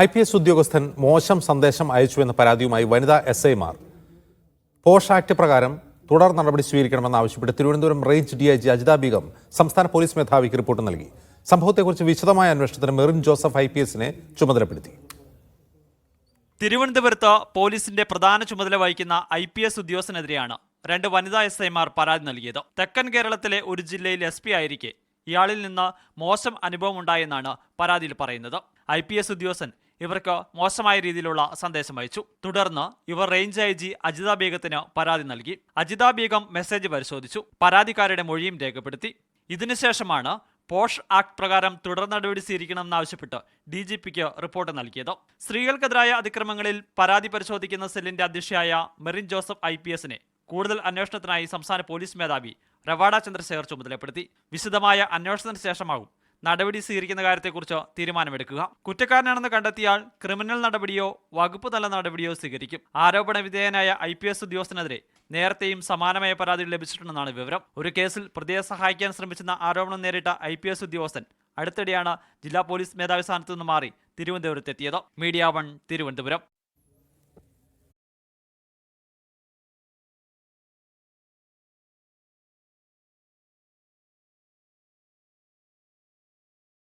I P S ഉദ്യോഗസ്ഥൻ മോശം സന്ദേശം അയച്ചുവെന്ന പരാതിയുമായി വനിതാ എസ് ഐമാർ. പോഷ് ആക്ട് പ്രകാരം തുടർ നടപടി സ്വീകരിക്കണമെന്നാവശ്യപ്പെട്ട് Thiruvananthapuram range D I G Ajitha Beegum സംസ്ഥാന പോലീസ് മേധാവിക്ക് റിപ്പോർട്ട് നൽകി. സംഭവത്തെക്കുറിച്ച് വിശദമായ അന്വേഷണത്തിന് മെറിൻ ജോസഫ് ഐ പി എസിനെ ചുമതലപ്പെടുത്തി. തിരുവനന്തപുരത്ത് പോലീസിന്റെ പ്രധാന ചുമതല വഹിക്കുന്ന ഐ പി എസ് ഉദ്യോഗസ്ഥനെതിരെയാണ് രണ്ട് വനിതാ എസ് ഐമാർ പരാതി നൽകിയത്. തെക്കൻ കേരളത്തിലെ ഒരു ജില്ലയിൽ എസ് പി ആയിരിക്കെ. ഇയാളിൽ നിന്ന് മോശം അനുഭവം ഉണ്ടായെന്നാണ് പരാതിയിൽ പറയുന്നത്. ഐ പി എസ് ഉദ്യോഗസ്ഥൻ ഇവർക്ക് മോശമായ രീതിയിലുള്ള സന്ദേശം അയച്ചു. തുടർന്ന് ഇവർ റേഞ്ച് ഐ ജി അജിത ബീഗത്തിന് പരാതി നൽകി. അജിത ബീഗം മെസ്സേജ് പരിശോധിച്ചു. പരാതിക്കാരുടെ മൊഴിയും രേഖപ്പെടുത്തി. ഇതിനുശേഷമാണ് പോഷ് ആക്ട് പ്രകാരം തുടർ നടപടി സ്വീകരിക്കണമെന്നാവശ്യപ്പെട്ട് ഡി ജി പിക്ക് റിപ്പോർട്ട് നൽകിയത്. സ്ത്രീകൾക്കെതിരായ അതിക്രമങ്ങളിൽ പരാതി പരിശോധിക്കുന്ന സെല്ലിന്റെ അധ്യക്ഷയായ മെറിൻ ജോസഫ് ഐ പി എസിനെ കൂടുതൽ അന്വേഷണത്തിനായി സംസ്ഥാന പോലീസ് മേധാവി റവാഡ ചന്ദ്രശേഖർ ചുമതലപ്പെടുത്തി. വിശദമായ അന്വേഷണത്തിന് ശേഷമാകും നടപടി സ്വീകരിക്കുന്ന കാര്യത്തെക്കുറിച്ച് തീരുമാനമെടുക്കുക. കുറ്റക്കാരനാണെന്ന് കണ്ടെത്തിയാൽ ക്രിമിനൽ നടപടിയോ വകുപ്പ് തല നടപടിയോ സ്വീകരിക്കും. ആരോപണ വിധേയനായ ഐ പി എസ് ഉദ്യോഗസ്ഥനെതിരെ നേരത്തെയും സമാനമായ പരാതി ലഭിച്ചിട്ടുണ്ടെന്നാണ് വിവരം. ഒരു കേസിൽ പ്രതിയെ സഹായിക്കാൻ ശ്രമിച്ചെന്ന ആരോപണം നേരിട്ട ഐ പി എസ് ഉദ്യോഗസ്ഥൻ അടുത്തിടെയാണ് ജില്ലാ പോലീസ് മേധാവി സ്ഥാനത്തു നിന്ന് മാറി തിരുവനന്തപുരത്തെത്തിയത്. Media one Thiruvananthapuram.